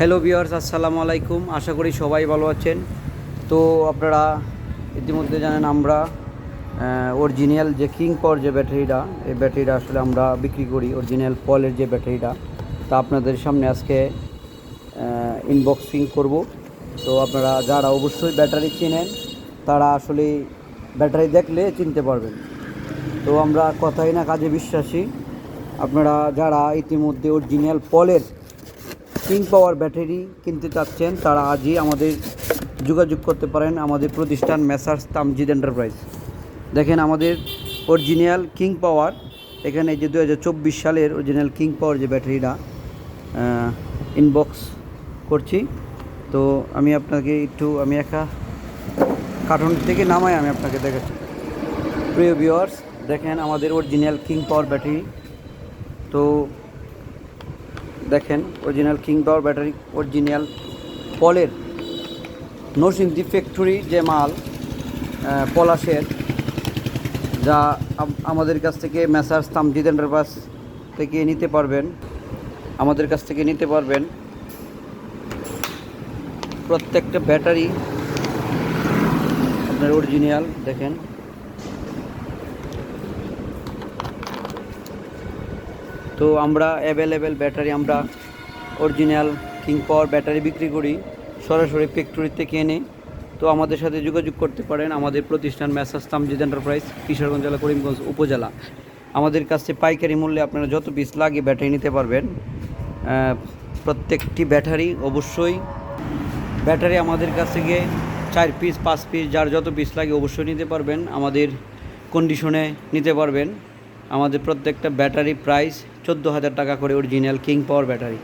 Hello viewers আসসালামু আলাইকুম। আশা করি সবাই ভালো আছেন। তো আপনারা ইতিমধ্যে জানেন আমরা অরিজিনাল যে কিং পাওয়ার যে ব্যাটারিটা, এই ব্যাটারিটা আসলে আমরা বিক্রি করি অরিজিনাল পলের যে ব্যাটারিটা। তা আপনাদের সামনে আজকে ইনবক্সিং করব। তো আপনারা যারা অবশ্যই ব্যাটারি চেনেন, তারা আসলে ব্যাটারি দেখলে চিনতে পারবেন। তো আমরা কথাই না কাজে বিশ্বাসী। আপনারা যারা ইতিমধ্যে অরিজিনাল পলের কিং পাওয়ার ব্যাটারি কিনতে চাচ্ছেন, তারা আজই আমাদের যোগাযোগ করতে পারেন আমাদের প্রতিষ্ঠান মেসার্স তামজিদ এন্টারপ্রাইজ দেখেন আমাদের অরিজিনাল কিং পাওয়ার এখানে যে দু হাজার চব্বিশ সালের অরিজিনাল কিং পাওয়ার যে ব্যাটারিটা ইনবক্স করছি। তো আমি আপনাকে একটু, আমি একা কার্টুন থেকে নামাই, আমি আপনাকে দেখাচ্ছি। প্রিয় ভিওয়ার্স দেখেন আমাদের অরিজিনাল কিং পাওয়ার ব্যাটারি তো দেখেন original king power battery original পলের নরসিংদী ফ্যাক্টরি যে মাল পলাশের, যা আমাদের কাছ থেকে মেসার্স তামজিদ এন্টারপ্রাইজ থেকে নিতে পারবেন। আমাদের কাছ থেকে নিতে পারবেন। প্রত্যেকটা ব্যাটারি আপনার অরিজিনাল দেখেন। তো আমরা অ্যাভেলেবেল ব্যাটারি আমরা অরিজিনাল কিং পাওয়ার ব্যাটারি বিক্রি করি। সরাসরি ফ্যাক্টরি থেকে এনে তো আমাদের সাথে যোগাযোগ করতে পারেন আমাদের প্রতিষ্ঠান মেসাজ তামজিদ এন্টারপ্রাইজ কিশোরগঞ্জ জেলা, করিমগঞ্জ উপজেলা। আমাদের কাছে পাইকারি মূল্যে আপনারা যত পিস লাগে ব্যাটারি নিতে পারবেন। প্রত্যেকটি ব্যাটারি অবশ্যই। ব্যাটারি আমাদের কাছ থেকে চার পিস পাঁচ পিস যার যত পিস লাগে অবশ্যই নিতে পারবেন। আমাদের কন্ডিশনে নিতে পারবেন। আমাদের প্রত্যেকটা ব্যাটারি প্রাইস চোদ্দ হাজার টাকা করে অরিজিনাল কিং পাওয়ার ব্যাটারি।